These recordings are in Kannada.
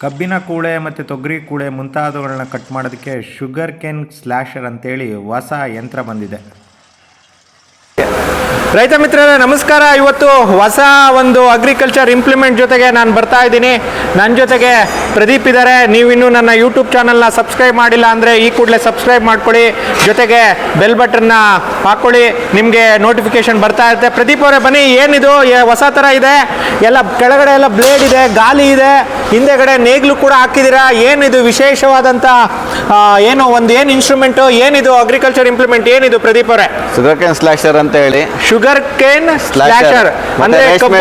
ಕಬ್ಬಿನ ಕೂಳೆ ಮತ್ತು ತೊಗರಿ ಕೂಳೆ ಮುಂತಾದವುಗಳನ್ನ ಕಟ್ ಮಾಡೋದಕ್ಕೆ ಶುಗರ್ ಕೇನ್ ಸ್ಲ್ಯಾಷರ್ ಅಂತೇಳಿ ಹೊಸ ಯಂತ್ರ ಬಂದಿದೆ. ರೈತ ಮಿತ್ರರೇ ನಮಸ್ಕಾರ. ಇವತ್ತು ಹೊಸ ಒಂದು ಅಗ್ರಿಕಲ್ಚರ್ ಇಂಪ್ಲಿಮೆಂಟ್ ಜೊತೆಗೆ ನಾನು ಬರ್ತಾ ಇದ್ದೀನಿ. ನನ್ನ ಜೊತೆಗೆ ಪ್ರದೀಪ್ ಇದ್ದಾರೆ. ನೀವಿನ್ನೂ ನನ್ನ ಯೂಟ್ಯೂಬ್ ಚಾನಲ್ನ ಸಬ್ಸ್ಕ್ರೈಬ್ ಮಾಡಿಲ್ಲ ಅಂದರೆ ಈ ಕೂಡಲೇ ಸಬ್ಸ್ಕ್ರೈಬ್ ಮಾಡ್ಕೊಳ್ಳಿ. ಜೊತೆಗೆ ಬೆಲ್ ಬಟನ್ನ ಹಾಕ್ಕೊಳ್ಳಿ ನಿಮಗೆ ನೋಟಿಫಿಕೇಶನ್ ಬರ್ತಾ ಇರುತ್ತೆ. ಪ್ರದೀಪ್ ಅವರೇ ಬನ್ನಿ. ಏನಿದು? ಹೊಸ ಥರ ಇದೆ. ಎಲ್ಲ ಕೆಳಗಡೆ ಎಲ್ಲ ಬ್ಲೇಡ್ ಇದೆ ಗಾಲಿ ಇದೆ. ಹಿಂದೆಗಡೆ ನೇಗ್ಲು ಕೂಡ ಹಾಕಿದ್ದೀರಾ? ಏನಿದು ವಿಶೇಷವಾದಂಥ ಏನೋ ಏನು ಒಂದು ಏನು ಇನ್ಸ್ಟ್ರೂಮೆಂಟು ಏನಿದು ಅಗ್ರಿಕಲ್ಚರ್ ಇಂಪ್ಲಿಮೆಂಟ್ ಏನಿದು ಪ್ರದೀಪ್ ಅವರೇ? ಸುಗರ್ ಕೇನ್ ಸ್ಲಾಶರ್ ಅಂತ ಹೇಳಿ. ಶುಗರ್ ಕೇನ್ ಸ್ಲ್ಯಾಶರ್ ಮತ್ತೆ ಅಂದ್ರೆ ರೇಷ್ಮೆ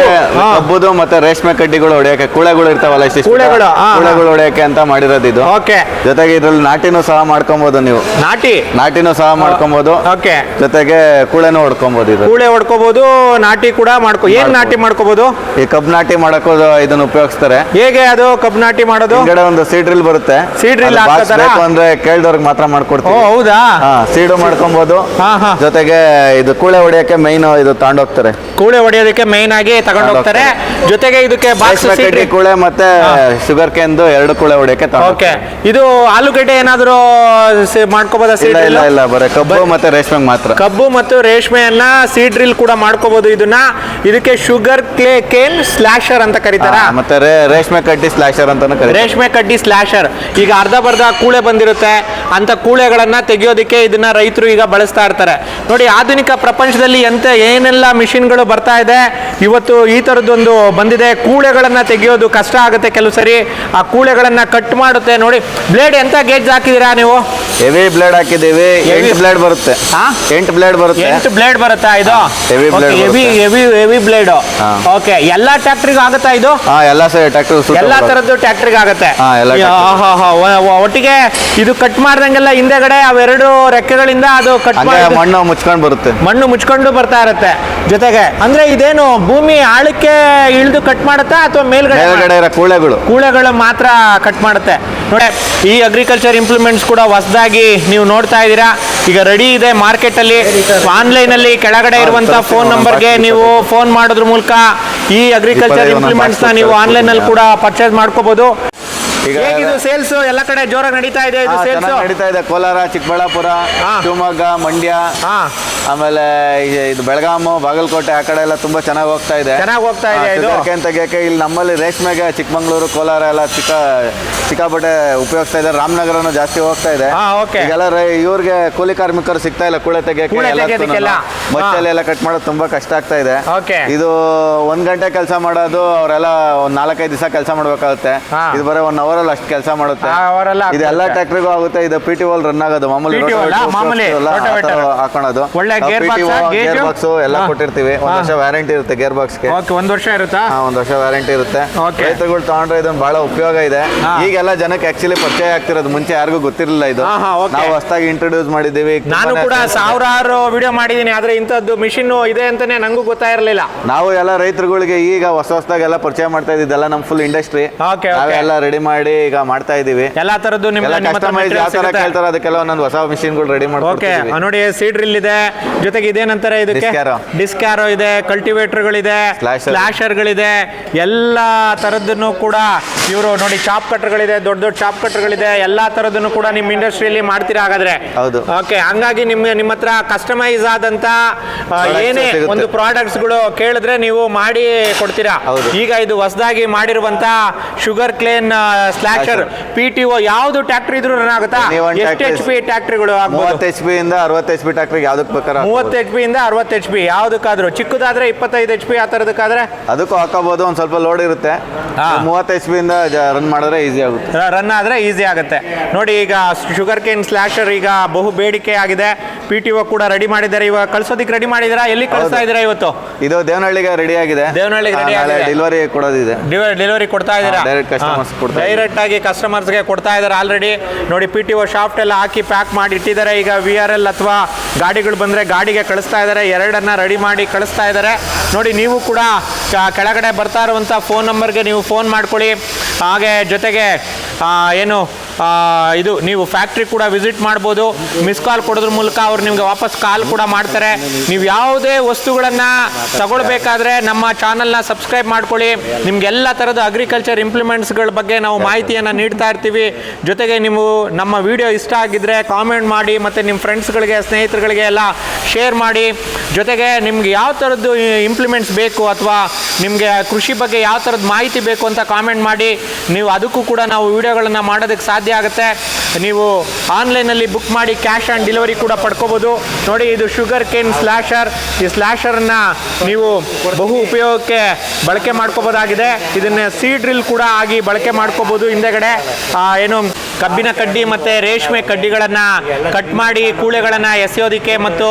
ಕಬ್ಬುದು ಮತ್ತೆ ರೇಷ್ಮೆ ಕಡ್ಡಿಗಳು ಹೊಡೆಯಕ್ಕೆ ಕೂಳೆಗಳು ಇರ್ತಾವಲ್ಲ ಕುಳೆಗಳು ಕೂಳೆಗಳು, ಹೊಡೆಯಕ್ಕೆ ಅಂತ ಮಾಡಿರೋದು ಇದು. ಓಕೆ. ಜೊತೆಗೆ ಇದ್ರಲ್ಲಿ ನಾಟಿನೂ ಸಹ ಮಾಡ್ಕೊಬಹುದು ನೀವು. ನಾಟಿ? ನಾಟಿನೂ ಸಹ ಮಾಡ್ಕೊಬಹುದು ಓಕೆ. ಜೊತೆಗೆ ಕುಳೆನೂ ಹೊಡ್ಕೊಬಹುದು ಇದು. ಕೂಳೆ ಹೊಡ್ಕೋಬಹುದು ನಾಟಿ ಕೂಡ ಮಾಡ್ಕೋ ಏನ್ ನಾಟಿ ಮಾಡ್ಕೋಬಹುದು ಈ ಕಬ್ ನಾಟಿ ಮಾಡಕ್ಕೂ ಇದನ್ನ ಉಪಯೋಗಿಸ್ತಾರೆ. ಹೇಗೆ ಅದು ಕಬ್ ನಾಟಿ ಮಾಡೋದು? ಹಿಂಗಡೆ ಒಂದು ಸೀಡ್ರಿಲ್ ಬರುತ್ತೆ. ಸೀಡ್ರಿಲ್ ಅಂದ್ರೆ ಕೇಳ್ದವ್ರಿಗೆ ಮಾತ್ರ ಮಾಡ್ಕೊಡ್ತೀವಿ. ಹೌದಾ? ಸೀಡು ಮಾಡ್ಕೊಬಹುದು ಹಾ, ಹಾ. ಜೊತೆಗೆ ಇದು ಕೂಳೆ ಹೊಡೆಯಕ್ಕೆ ಮೈನ್ ಇದು ತಗೊಂಡೋಗ್ತಾರೆ ಕೂಳೆ ಹೊಡೆಯೋದಕ್ಕೆ ಮೈನ್ ಆಗಿ ತಗೊಂಡೋಗ್ತಾರೆ ಜೊತೆಗೆ ಇದಕ್ಕೆ ಬಾಕ್ಸ್ ಕಡ್ಡಿ ಕೂಳೆ ಮತ್ತೆ ಶುಗರ್ ಕೇನ್ದು ಎರಡು ಕೂಳೆ ಹೊಡೆಯಕ್ಕೆ ಓಕೆ. ಇದು ಆಲೂಗಡ್ಡೆ ಏನಾದರೂ ಮಾಡ್ಕೋಬೋದಾ ಸೀಡ್ ಇಲ್ಲ ಇಲ್ಲ ಬರೀ ಕಬ್ಬು ಮತ್ತೆ ರೇಷ್ಮೆ ಮಾತ್ರ. ಕಬ್ಬು ಮತ್ತು ರೇಷ್ಮೆಯನ್ನ ಸೀಡ್ ಡ್ರಿಲ್ ಕೂಡ ಮಾಡ್ಕೋಬಹುದು ಇದನ್ನ. ಇದಕ್ಕೆ ಶುಗರ್ ಕ್ಲೇ ಕೇನ್ ಸ್ಲಾಶರ್ ಅಂತ ಕರೀತಾರ. ಮತ್ತೆ ರೇಷ್ಮೆ ಕಡ್ಡಿ ಸ್ಲ್ಯಾಶರ್ ಅಂತ ರೇಷ್ಮೆ ಕಡ್ಡಿ ಸ್ಲ್ಯಾಶರ್ ಈಗ ಅರ್ಧ ಬರ್ಧ ಕೂಳೆ ಬಂದಿರುತ್ತೆ. ಅಂತ ಕೂಳೆಗಳನ್ನ ತೆಗೆಯೋದಕ್ಕೆ ಇದನ್ನ ರೈತರು ಈಗ ಬಳಸ್ತಾ ಇರ್ತಾರೆ. ನೋಡಿ ಆಧುನಿಕ ಪ್ರಪಂಚದಲ್ಲಿ ಎಂತ ಏನೆಲ್ಲ ಮಿಷಿನ್ಗಳು ಬರ್ತಾ ಇದೆ? ಇವತ್ತು ಈ ಥರದ್ದೊಂದು ಬಂದಿದೆ. ಕೂಳೆಗಳನ್ನು ತೆಗೆಯೋದು ಕಷ್ಟ ಆಗುತ್ತೆ ಕೆಲವು ಸರಿ. ಆ ಕೂಳೆಗಳನ್ನು ಕಟ್ ಮಾಡುತ್ತೆ ನೋಡಿ. ಬ್ಲೇಡ್ ಎಂತ ಗೇಜ್ ಹಾಕಿದ್ದೀರಾ ನೀವು? ಹೆವಿ ಬ್ಲೇಡ್ ಹಾಕಿದೀವಿ ಎಂಟು ಬ್ಲೇಡ್ ಬರುತ್ತೆ? ಎಂಟು ಬ್ಲೇಡ್ ಬರುತ್ತೆ. ಎಂಟು ಬ್ಲೇಡ್ ಬರುತ್ತಾ ಇದು? Heavy heavy heavy heavy blade okay ಎಲ್ಲಾ ಟ್ಯಾಕ್ಟ್ರಿಗೂ ಆಗುತ್ತಾ ಇದು? ಎಲ್ಲ ಸರಿ ಟ್ರ್ಯಾಕ್ಟರ್ ಎಲ್ಲಾ ತರದ್ದು ಟ್ಯಾಕ್ಟ್ರಿಗೆ ಆಗುತ್ತೆ. ಒಟ್ಟಿಗೆ ಇದು ಕಟ್ ಮಾಡ್ದಂಗೆಲ್ಲ ಹಿಂದೆಗಡೆ ಅವೆರಡು ರೆಕ್ಕೆಗಳಿಂದ ಅದು ಕಟ್ ಮಣ್ಣು ಮುಚ್ಕೊಂಡು ಬರುತ್ತೆ. ಮಣ್ಣು ಮುಚ್ಕೊಂಡು ಬರ್ತಾ ಇರುತ್ತೆ ಜೊತೆಗೆ ಅಂದ್ರೆ ಇದೇನು ಭೂಮಿ ಆಳಕ್ಕೆ ಇಳಿದು ಕಟ್ ಮಾಡುತ್ತಾ ಅಥವಾ ಮೇಲ್ಗಡೆ ಕೂಳೆಗಳು. ಕೂಳೆಗಳು ಮಾತ್ರ ಕಟ್ ಮಾಡುತ್ತೆ. ನೋಡಿ ಈ ಅಗ್ರಿಕಲ್ಚರ್ ಇಂಪ್ಲಿಮೆಂಟ್ಸ್ ಕೂಡ ಹೊಸದಾಗಿ ನೀವು ನೋಡ್ತಾ ಇದ್ದೀರಾ. ಈಗ ರೆಡಿ ಇದೆ ಮಾರ್ಕೆಟ್ ಅಲ್ಲಿ ಆನ್ಲೈನ್ ಅಲ್ಲಿ ಕೆಳಗಡೆ ಇರುವಂತ ಫೋನ್ ನಂಬರ್ ನಂಬರ್ಗೆ ನೀವು ಫೋನ್ ಮಾಡೋದ್ರ ಮೂಲಕ ಈ ಅಗ್ರಿಕಲ್ಚರ್ ಇಂಪ್ಲಿಮೆಂಟ್ಸ್ನ ನೀವು. ಆನ್ಲೈನ್ ಅಲ್ಲಿ ಕೂಡ ಪರ್ಚೇಸ್ ಮಾಡ್ಕೋಬಹುದು ಈಗ ಹೇಗಿದು ಸೇಲ್ಸ್ ಎಲ್ಲ ಕಡೆ ಜೋರಾಗಿ ನಡೀತಾ ಇದೆ ಇದು ನಡೀತಾ ಇದೆ. ಕೋಲಾರ ಚಿಕ್ಕಬಳ್ಳಾಪುರ. ಶಿವಮೊಗ್ಗ ಮಂಡ್ಯ. ಹಾ. ಆಮೇಲೆ ಇದು ಬೆಳಗಾಮು ಬಾಗಲಕೋಟೆ ಆ ಕಡೆ ಎಲ್ಲ ತುಂಬಾ ಚೆನ್ನಾಗಿ ಹೋಗ್ತಾ ಇದೆ. ಚೆನ್ನಾಗಿ ಹೋಗ್ತಾ ಇದೆ ಇದು. ಅಂತ ತೆಗಿಯಕ್ಕೆ ಇಲ್ಲಿ ನಮ್ಮಲ್ಲಿ ರೇಷ್ಮೆಗೆ ಚಿಕ್ಕಮಂಗ್ಳೂರು ಕೋಲಾರ ಎಲ್ಲ ಚಿಕ್ಕ ಸಿಕ್ಕಾಪಟ್ಟೆ ಉಪಯೋಗಿಸ್ತಾ ಇದೆ ರಾಮನಗರನು ಜಾಸ್ತಿ ಹೋಗ್ತಾ ಇದೆ. ಈಗೆಲ್ಲ ಇವ್ರಿಗೆ ಕೂಲಿ ಕಾರ್ಮಿಕರು ಸಿಗ್ತಾ ಇಲ್ಲ ಕೂಳೆ ತೆಗಿಯಕ್ಕೆ. ಮಚ್ಚಲ್ಲಿ ಎಲ್ಲ ಕಟ್ ಮಾಡೋದು ತುಂಬಾ ಕಷ್ಟ ಆಗ್ತಾ ಇದೆ. ಇದು ಒಂದ್ ಗಂಟೆ ಕೆಲಸ ಮಾಡೋದು ಅವರೆಲ್ಲ ಒಂದ್ ನಾಲ್ಕೈದು ದಿವಸ ಕೆಲಸ ಮಾಡ್ಬೇಕಾಗುತ್ತೆ. ಇದು ಬರೋ ಒನ್ ಅವರ್ ಅಲ್ಲಿ ಅಷ್ಟು ಕೆಲಸ ಮಾಡುತ್ತೆ. ಇದೆಲ್ಲ. ಟ್ರ್ಯಾಕ್ಟರ್ಗೂ ಆಗುತ್ತೆ ಇದು ಪಿ ಟಿ ಓಲ್ ರನ್ ಆಗೋದು. ಮಾಮೂಲಿ. ಹಾಕೋಣದು ಒಳ್ಳೆ ಗೇರ್ ಬಾಕ್ಸ್ ಎಲ್ಲ ಕೊಟ್ಟಿರ್ತೀವಿ. ಒಂದ್ ವರ್ಷ ವ್ಯಾರಂಟಿ ಇರುತ್ತೆ ಗೇರ್ ಬಾಕ್ಸ್ಗೆ ಓಕೆ ಒಂದ್ ವರ್ಷ ಇರುತ್ತಾ? ಒಂದ್ ವರ್ಷ ವ್ಯಾರಂಟಿ ಇರುತ್ತೆ. ರೈತರುಗಳು ತಗೊಂಡ್ರೆ ಇದೊಂದು ಬಹಳ ಉಪಯೋಗ ಇದೆ. ಈಗೆಲ್ಲ ಜನಕ್ಕೆ ಆಕ್ಚುಲಿ ಪರಿಚಯ ಆಗ್ತಿರೋದು ಮುಂಚೆ ಯಾರಿಗೂ ಗೊತ್ತಿರಲಿಲ್ಲ ಇದು. ನಾವು ಹೊಸದಾಗಿ ಇಂಟ್ರೊಡ್ಯೂಸ್ ಮಾಡಿದ್ದೀವಿ. ನಾನು ಕೂಡ ಸಾವಿರಾರು ವಿಡಿಯೋ ಮಾಡಿದೀನಿ ಆದ್ರೆ ಇಂಥದ್ದು ಮಿಷಿನ್ ಇದೆ ಅಂತಾನೆ ನಂಗೂ ಗೊತ್ತಾಗಿರ್ಲಿಲ್ಲ ನಾವು ಎಲ್ಲ ರೈತರುಗಳಿಗೆ ಈಗ ಹೊಸ ಹೊಸದಾಗೆಲ್ಲ ಪರಿಚಯ ಮಾಡ್ತಾ ಇದ್ದಿದ್ದೆಲ್ಲ ನಮ್ ಫುಲ್ ಇಂಡಸ್ಟ್ರಿ. ನಾವೆಲ್ಲ ರೆಡಿ ಮಾಡಿ ಈಗ ಮಾಡ್ತಾ ಇದೀವಿ ಎಲ್ಲಾ ತರದ್ದು ನಿಮ್ಮ ಎಲ್ಲ ಯಾವ ತರ. ಕೇಳ್ತಾರೋ ಅದಕ್ಕೆಲ್ಲ ಒಂದೊಂದು ಹೊಸ ಮಿಷಿನ್ಗಳು ರೆಡಿ ಓಕೆ ನೋಡಿ ನೋಡಿ ಸೀಡ್ರಿಲ್ ಇದೆ. ಜೊತೆಗೆ ಇದೇನಂತಾರೆ ಇದಕ್ಕೆ ಡಿಸ್ಕ್ಯಾರೋ ಇದೆ ಕಲ್ಟಿವೇಟರ್ಗಳಿದೆ. ಸ್ಲಾಶರ್ಗಳಿದೆ ಎಲ್ಲ ಥರದ್ದನ್ನು ಕೂಡ ಇವರು ನೋಡಿ ಚಾಪ್ ಕಟ್ರ್ಗಳಿದೆ ದೊಡ್ಡ ದೊಡ್ಡ ಚಾಪ್ ಕಟ್ರ್ಗಳಿದೆ ಎಲ್ಲಾ ತರದನ್ನು ಕೂಡ ನಿಮ್ಮ ಇಂಡಸ್ಟ್ರಿಯಲ್ಲಿ ಮಾಡ್ತೀರಾ ಹಾಗಾದ್ರೆ ಹೌದು. ಓಕೆ ಹಂಗಾಗಿ ನಿಮ್ಮ ನಿಮ್ಮ ಹತ್ರ ಕಸ್ಟಮೈಸ್ ಆದಂತ ಏನೇ. ಒಂದು ಪ್ರಾಡಕ್ಟ್ಸ್ಗಳು ಕೇಳಿದ್ರೆ ನೀವು ಮಾಡಿ ಕೊಡ್ತೀರಾ. ಈಗ ಇದು ಹೊಸದಾಗಿ ಮಾಡಿರುವಂತ sugar cane slasher P T O ಯಾವ್ದು ಟ್ಯಾಕ್ಟ್ರಿ ಇದ್ರೂ ರನ್ ಆಗುತ್ತಾ ಎಷ್ಟು ಎಚ್ ಪಿ ಟ್ಯಾಕ್ಟ್ರಿಗಳು ಮೂವತ್ತು ಎಚ್ ಪಿ ಇಂದ ಅರವತ್ತು ಎಚ್ ಪಿ ಟ್ರಾಕ್ಟರ್ ಯಾವ್ದಕ್ಕೆ ಬೇಕಾದ್ರೆ ಮೂವತ್ತು ಎಚ್ ಪಿ ಇಂದ ಅರವತ್ತು ಎಚ್ ಪಿ ಯಾವ್ದಕ್ಕಾದ್ರೂ ಚಿಕ್ಕದಾದ್ರೆ ಇಪ್ಪತ್ತೈದು ಎಚ್ ಪಿ ಆ ಥರದಕ್ಕಾದ್ರೆ ಅದಕ್ಕೂ ಹಾಕೋಬಹುದು ಒಂದು ಸ್ವಲ್ಪ ಲೋಡ್ ಇರುತ್ತೆ. ಹಾ. ಮೂವತ್ತು ಎಚ್ ಪಿ ಇಂದ ರನ್ ಮಾಡಿದ್ರೆ ಈಸಿ ಆಗುತ್ತೆ. ರನ್ ಆದ್ರೆ ಈಸಿ ಆಗುತ್ತೆ. ನೋಡಿ ಈಗ ಶುಗರ್ ಕೇನ್ ಸ್ಲಾಶರ್ ಈಗ ಬಹು ಬೇಡಿಕೆ ಆಗಿದೆ. ಪಿ ಟಿ ಒ ಕೂಡ ರೆಡಿ ಮಾಡಿದ್ದಾರೆ. ಇವಾಗ ಕಳ್ಸೋದಿಕ್ ರೆಡಿ ಮಾಡಿದ್ದೀರಾ? ಎಲ್ಲಿ ಕಳಿಸ್ತಾ ಇದ್ದೀರಾ ಇವತ್ತು? ಇದು ದೇವನಹಳ್ಳಿಗೆ ರೆಡಿ ಆಗಿದೆ. ದೇವನಹಳ್ಳಿಗೆ ready ಆಗಿದೆ. ಡೆಲಿವರಿ ಕೊಡೋದಿದೆ. ಡೆಲಿವರಿ ಕೊಡ್ತಾ ಇದ್ದೀರಾ? ಹಾ, direct customers ಕೊಡ್ತಾ ಇದ್ದೀವಿ. ಡೈರೆಕ್ಟ್ ಆಗಿ ಕಸ್ಟಮರ್ಸ್ಗೆ ಕೊಡ್ತಾ ಇದ್ದಾರೆ ಆಲ್ರೆಡಿ ನೋಡಿ ಪಿ ಟಿ ಒ ಶಾಫ್ಟ್ ಎಲ್ಲ ಹಾಕಿ ಪ್ಯಾಕ್ ಮಾಡಿ ಇಟ್ಟಿದ್ದಾರೆ. ಈಗ ವಿ ಆರ್ ಎಲ್ ಅಥವಾ ಗಾಡಿಗಳು ಬಂದರೆ ಗಾಡಿಗೆ ಕಳಿಸ್ತಾ ಇದ್ದಾರೆ, ಎರಡನ್ನ ರೆಡಿ ಮಾಡಿ ಕಳಿಸ್ತಾ ಇದ್ದಾರೆ. ನೋಡಿ, ನೀವು ಕೂಡ ಕೆಳಗಡೆ ಬರ್ತಾ ಇರುವಂಥ ಫೋನ್ ನಂಬರ್ಗೆ ನೀವು ಫೋನ್ ಮಾಡ್ಕೊಳ್ಳಿ. ಹಾಗೆ ಜೊತೆಗೆ ಏನು ಇದು ನೀವು ಫ್ಯಾಕ್ಟ್ರಿ ಕೂಡ ವಿಸಿಟ್ ಮಾಡ್ಬೋದು. ಮಿಸ್ ಕಾಲ್ ಕೊಡೋದ್ರ ಮೂಲಕ ಅವ್ರು ನಿಮ್ಗೆ ವಾಪಸ್ ಕಾಲ್ ಕೂಡ ಮಾಡ್ತಾರೆ. ನೀವು ಯಾವುದೇ ವಸ್ತುಗಳನ್ನು ತಗೊಳ್ಬೇಕಾದ್ರೆ ನಮ್ಮ ಚಾನಲ್ನ ಸಬ್ಸ್ಕ್ರೈಬ್ ಮಾಡ್ಕೊಳ್ಳಿ. ನಿಮ್ಗೆ ಎಲ್ಲ ಥರದ ಅಗ್ರಿಕಲ್ಚರ್ ಇಂಪ್ಲಿಮೆಂಟ್ಸ್ಗಳ ಬಗ್ಗೆ ನಾವು ಮಾಹಿತಿಯನ್ನು ನೀಡ್ತಾ ಇರ್ತೀವಿ. ಜೊತೆಗೆ ನೀವು ನಮ್ಮ ವಿಡಿಯೋ ಇಷ್ಟ ಆಗಿದ್ರೆ ಕಾಮೆಂಟ್ ಮಾಡಿ ಮತ್ತು ನಿಮ್ಮ ಫ್ರೆಂಡ್ಸ್ಗಳಿಗೆ ಸ್ನೇಹಿತರುಗಳಿಗೆ ಎಲ್ಲ ಶೇರ್ ಮಾಡಿ. ಜೊತೆಗೆ ನಿಮ್ಗೆ ಯಾವ ಥರದ್ದು ಇಂಪ್ಲಿಮೆಂಟ್ಸ್ ಬೇಕು ಅಥವಾ ನಿಮಗೆ ಕೃಷಿ ಬಗ್ಗೆ ಯಾವ ಥರದ ಮಾಹಿತಿ ಬೇಕು ಅಂತ ಕಾಮೆಂಟ್ ಮಾಡಿ. ನೀವು ಅದಕ್ಕೂ ಕೂಡ ನಾವು ವಿಡಿಯೋಗಳನ್ನು ಮಾಡೋದಕ್ಕೆ ಸಾಧ್ಯ ಆಗುತ್ತೆ. ನೀವು ಆನ್ಲೈನಲ್ಲಿ ಬುಕ್ ಮಾಡಿ ಕ್ಯಾಶ್ ಆನ್ ಡೆಲಿವರಿ ಕೂಡ ಪಡ್ಕೋಬೋದು. ನೋಡಿ ಇದು ಶುಗರ್ ಕೇನ್ ಸ್ಲ್ಯಾಶರ್ ಈ ಸ್ಲ್ಯಾಶರ್ನ ನೀವು ಬಹು ಉಪಯೋಗಕ್ಕೆ ಬಳಕೆ ಮಾಡ್ಕೋಬೋದಾಗಿದೆ. ಇದನ್ನು ಸೀ ಡ್ರಿಲ್ ಕೂಡ ಆಗಿ ಬಳಕೆ ಮಾಡ್ಕೋಬೋದು ಹಿಂದೆಗಡೆ. ಏನು ಕಬ್ಬಿನ ಕಡ್ಡಿ ಮತ್ತು ರೇಷ್ಮೆ ಕಡ್ಡಿಗಳನ್ನು ಕಟ್ ಮಾಡಿ ಕೂಳೆಗಳನ್ನು ಎಸೆಯೋದಕ್ಕೆ ಮತ್ತು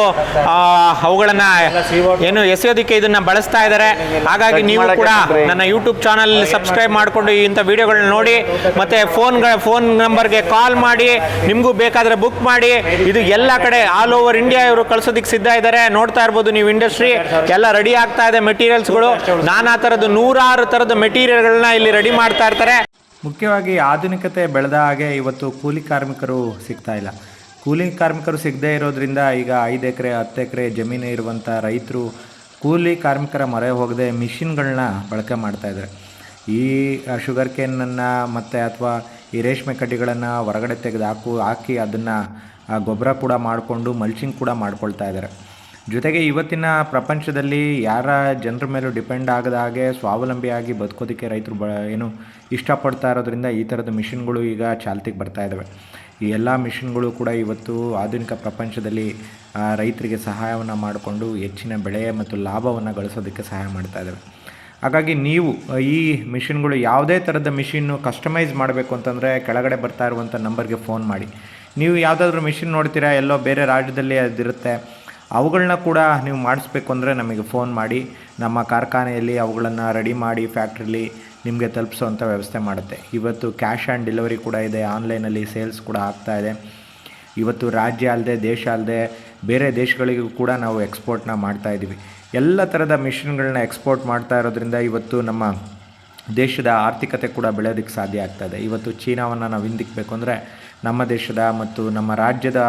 ಆ, ಅವುಗಳನ್ನು ಏನು ಎಸೆಯೋದಿಕ್ಕೆ ಇದನ್ನು ಬಳಸ್ತಾ ಇದ್ದಾರೆ. ಹಾಗಾಗಿ ನೀವು ಕೂಡ ನನ್ನ ಯೂಟ್ಯೂಬ್ ಚಾನಲ್ ಸಬ್ಸ್ಕ್ರೈಬ್ ಮಾಡಿಕೊಂಡು ಇಂಥ ವಿಡಿಯೋಗಳನ್ನ ನೋಡಿ. ಮತ್ತು ಫೋನ್ಗಳ ಫೋನ್ ನಂಬರ್ಗೆ ಕಾಲ್ ಮಾಡಿ ನಿಮಗೂ ಬೇಕಾದ್ರೆ ಬುಕ್ ಮಾಡಿ. ಇದು ಎಲ್ಲ ಕಡೆ ಆಲ್ ಓವರ್ ಇಂಡಿಯಾ ಇವರು ಕಳ್ಸೋದಕ್ಕೆ ಸಿದ್ಧ ಇದ್ದಾರೆ ನೋಡ್ತಾ ಇರ್ಬೋದು ನೀವು ಇಂಡಸ್ಟ್ರಿ ಎಲ್ಲ ರೆಡಿ ಆಗ್ತಾ ಇದೆ ಮೆಟೀರಿಯಲ್ಸ್ಗಳು ನಾನಾ ಥರದ ನೂರಾರು ಥರದ ಮೆಟೀರಿಯಲ್ಗಳನ್ನ ಇಲ್ಲಿ ರೆಡಿ ಮಾಡ್ತಾ ಇರ್ತಾರೆ. ಮುಖ್ಯವಾಗಿ ಆಧುನಿಕತೆ ಬೆಳೆದ ಹಾಗೆ ಇವತ್ತು ಕೂಲಿ ಕಾರ್ಮಿಕರು ಸಿಗ್ತಾ ಇಲ್ಲ. ಕೂಲಿ ಕಾರ್ಮಿಕರು ಸಿಗದೇ ಇರೋದ್ರಿಂದ ಈಗ ಐದು ಎಕರೆ, ಹತ್ತು ಎಕರೆ ಜಮೀನು ಇರುವಂಥ ರೈತರು ಕೂಲಿ ಕಾರ್ಮಿಕರ ಮೊರೆ ಹೋಗದೆ ಮಿಷಿನ್ಗಳನ್ನ ಬಳಕೆ ಮಾಡ್ತಾ ಇದ್ದಾರೆ ಈ ಶುಗರ್ ಕೇನನ್ನು ಮತ್ತು ಅಥವಾ ಈ ರೇಷ್ಮೆ ಕಡ್ಡಿಗಳನ್ನು ಹೊರಗಡೆ ತೆಗೆದು ಹಾಕು, ಹಾಕಿ ಅದನ್ನು ಗೊಬ್ಬರ ಕೂಡ ಮಾಡಿಕೊಂಡು ಮಲ್ಚಿಂಗ್ ಕೂಡ ಮಾಡ್ಕೊಳ್ತಾ ಇದ್ದಾರೆ. ಜೊತೆಗೆ ಇವತ್ತಿನ ಪ್ರಪಂಚದಲ್ಲಿ ಯಾರ ಜನರ ಮೇಲೂ ಡಿಪೆಂಡ್ ಆಗದ ಹಾಗೆ ಸ್ವಾವಲಂಬಿಯಾಗಿ ಬದುಕೋದಕ್ಕೆ ರೈತರು ಬ, ಏನು ಇಷ್ಟಪಡ್ತಾ ಇರೋದ್ರಿಂದ ಈ ಥರದ ಮಿಷಿನ್ಗಳು ಈಗ ಚಾಲ್ತಿಗೆ ಬರ್ತಾ ಇದ್ದಾವೆ ಈ ಎಲ್ಲ ಮಿಷಿನ್ಗಳು ಕೂಡ ಇವತ್ತು ಆಧುನಿಕ ಪ್ರಪಂಚದಲ್ಲಿ ರೈತರಿಗೆ ಸಹಾಯವನ್ನು ಮಾಡಿಕೊಂಡು ಹೆಚ್ಚಿನ ಬೆಳೆ ಮತ್ತು ಲಾಭವನ್ನು ಗಳಿಸೋದಕ್ಕೆ ಸಹಾಯ ಮಾಡ್ತಾ ಇದ್ದಾವೆ ಹಾಗಾಗಿ ನೀವು ಈ ಮಿಷಿನ್ಗಳು ಯಾವುದೇ ಥರದ ಮಿಷಿನ್ನು ಕಸ್ಟಮೈಸ್ ಮಾಡಬೇಕು ಅಂತಂದರೆ ಕೆಳಗಡೆ ಬರ್ತಾ ಇರುವಂಥ ನಂಬರ್ಗೆ ಫೋನ್ ಮಾಡಿ. ನೀವು ಯಾವುದಾದ್ರೂ ಮಿಷಿನ್ ನೋಡ್ತೀರಾ, ಎಲ್ಲೋ ಬೇರೆ ರಾಜ್ಯದಲ್ಲಿ ಅದಿರುತ್ತೆ ಅವುಗಳನ್ನ ಕೂಡ ನೀವು ಮಾಡಿಸ್ಬೇಕು ಅಂದರೆ ನಮಗೆ ಫೋನ್ ಮಾಡಿ. ನಮ್ಮ ಕಾರ್ಖಾನೆಯಲ್ಲಿ ಅವುಗಳನ್ನು ರೆಡಿ ಮಾಡಿ ಫ್ಯಾಕ್ಟ್ರಿಲಿ ನಿಮಗೆ ತಲುಪಿಸೋವಂಥ ವ್ಯವಸ್ಥೆ ಮಾಡುತ್ತೆ. ಇವತ್ತು ಕ್ಯಾಶ್ ಆ್ಯಂಡ್ ಡೆಲಿವರಿ ಕೂಡ ಇದೆ, ಆನ್ಲೈನಲ್ಲಿ ಸೇಲ್ಸ್ ಕೂಡ ಆಗ್ತಾ ಇದೆ. ಇವತ್ತು ರಾಜ್ಯ ಅಲ್ಲದೆ, ದೇಶ ಅಲ್ಲದೆ ಬೇರೆ ದೇಶಗಳಿಗೂ ಕೂಡ ನಾವು ಎಕ್ಸ್ಪೋರ್ಟ್ನ ಮಾಡ್ತಾ ಇದ್ದೀವಿ. ಎಲ್ಲ ಥರದ ಮಿಷಿನ್ಗಳನ್ನ ಎಕ್ಸ್ಪೋರ್ಟ್ ಮಾಡ್ತಾ ಇರೋದ್ರಿಂದ ಇವತ್ತು ನಮ್ಮ ದೇಶದ ಆರ್ಥಿಕತೆ ಕೂಡ ಬೆಳೆಯೋದಕ್ಕೆ ಸಾಧ್ಯ ಆಗ್ತದೆ ಇವತ್ತು ಚೀನಾವನ್ನು ನಾವು ಹಿಂದಿಕ್ಕಬೇಕು ಅಂದರೆ ನಮ್ಮ ದೇಶದ ಮತ್ತು ನಮ್ಮ ರಾಜ್ಯದ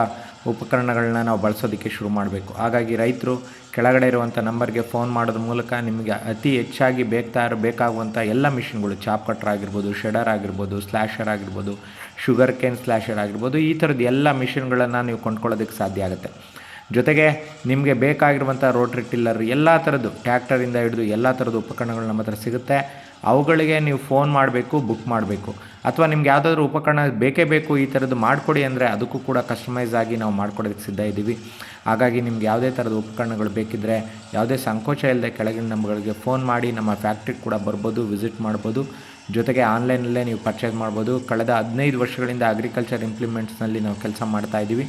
ಉಪಕರಣಗಳನ್ನ ನಾವು ಬಳಸೋದಕ್ಕೆ ಶುರು ಮಾಡಬೇಕು. ಹಾಗಾಗಿ ರೈತರು ಕೆಳಗಡೆ ಇರುವಂಥ ನಂಬರ್ಗೆ ಫೋನ್ ಮಾಡೋದ್ರ ಮೂಲಕ ನಿಮಗೆ ಅತಿ ಹೆಚ್ಚಾಗಿ ಬೇಕಾ ಬೇಕಾಗುವಂಥ ಎಲ್ಲ ಮಿಷಿನ್ಗಳು, ಚಾಪ್ ಕಟ್ರ್ ಆಗಿರ್ಬೋದು, ಶೆಡರ್ ಆಗಿರ್ಬೋದು ಸ್ಲ್ಯಾಶರ್ ಆಗಿರ್ಬೋದು, ಶುಗರ್ ಕೇನ್ ಸ್ಲ್ಯಾಶರ್ ಆಗಿರ್ಬೋದು, ಈ ಥರದ್ದು ಎಲ್ಲ ಮಿಷಿನ್ಗಳನ್ನು ನೀವು ಕೊಂಡ್ಕೊಳ್ಳೋದಕ್ಕೆ ಸಾಧ್ಯ ಆಗುತ್ತೆ. ಜೊತೆಗೆ ನಿಮಗೆ ಬೇಕಾಗಿರುವಂಥ ರೋಟ್ರಿ ಟಿಲ್ಲರ್ ಎಲ್ಲ ಥರದ್ದು ಟ್ಯಾಕ್ಟರಿಂದ ಹಿಡಿದು ಎಲ್ಲ ಥರದ ಉಪಕರಣಗಳು ನಮ್ಮ ಹತ್ರ ಸಿಗುತ್ತೆ. ಅವುಗಳಿಗೆ ನೀವು ಫೋನ್ ಮಾಡಬೇಕು ಬುಕ್ ಮಾಡಬೇಕು. ಅಥವಾ ನಿಮ್ಗೆ ಯಾವುದಾದ್ರು ಉಪಕರಣ ಬೇಕೇ ಬೇಕು ಈ ಥರದ್ದು ಮಾಡಿಕೊಡಿ ಅಂದರೆ ಅದಕ್ಕೂ ಕೂಡ ಕಸ್ಟಮೈಸ್ ಆಗಿ ನಾವು ಮಾಡ್ಕೊಡೋದಕ್ಕೆ ಸಿದ್ಧ ಇದ್ದೀವಿ. ಹಾಗಾಗಿ ನಿಮ್ಗೆ ಯಾವುದೇ ಥರದ ಉಪಕರಣಗಳು ಬೇಕಿದ್ದರೆ ಯಾವುದೇ ಸಂಕೋಚ ಇಲ್ಲದೆ ಕೆಳಗಿನ ನಂಬರ್ಗಳಿಗೆ ಫೋನ್ ಮಾಡಿ ನಮ್ಮ ಫ್ಯಾಕ್ಟ್ರಿಗೆ ಕೂಡ ಬರ್ಬೋದು ವಿಸಿಟ್ ಮಾಡ್ಬೋದು. ಜೊತೆಗೆ ಆನ್ಲೈನಲ್ಲೇ ನೀವು ಪರ್ಚೇಸ್ ಮಾಡ್ಬೋದು. ಕಳೆದ ಹದಿನೈದು ವರ್ಷಗಳಿಂದ ಅಗ್ರಿಕಲ್ಚರ್ ಇಂಪ್ಲಿಮೆಂಟ್ಸ್ನಲ್ಲಿ ನಾವು ಕೆಲಸ ಮಾಡ್ತಾ ಇದ್ದೀವಿ.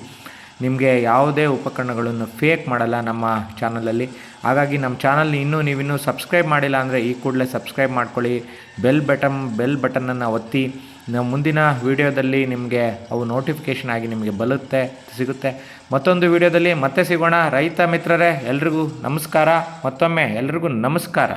ನಿಮಗೆ ಯಾವುದೇ ಉಪಕರಣಗಳನ್ನು ಫೇಕ್ ಮಾಡಲ್ಲ ನಮ್ಮ ಚಾನಲಲ್ಲಿ ಹಾಗಾಗಿ ನಮ್ಮ ಚಾನಲ್ ಇನ್ನೂ ನೀವಿನ್ನೂ ಸಬ್ಸ್ಕ್ರೈಬ್ ಮಾಡಿಲ್ಲ ಅಂದರೆ ಈ ಕೂಡಲೇ ಸಬ್ಸ್ಕ್ರೈಬ್ ಮಾಡ್ಕೊಳ್ಳಿ. ಬೆಲ್ ಬಟನ್ ಬೆಲ್ ಬಟನನ್ನು ಒತ್ತಿ. ನಾವು ಮುಂದಿನ ವೀಡಿಯೋದಲ್ಲಿ ನಿಮಗೆ ಅವು ನೋಟಿಫಿಕೇಷನ್ ಆಗಿ ನಿಮಗೆ ಬರುತ್ತೆ, ಸಿಗುತ್ತೆ. ಮತ್ತೊಂದು ವೀಡಿಯೋದಲ್ಲಿ ಮತ್ತೆ ಸಿಗೋಣ. ರೈತ ಮಿತ್ರರೇ, ಎಲ್ರಿಗೂ ನಮಸ್ಕಾರ. ಮತ್ತೊಮ್ಮೆ ಎಲ್ರಿಗೂ ನಮಸ್ಕಾರ.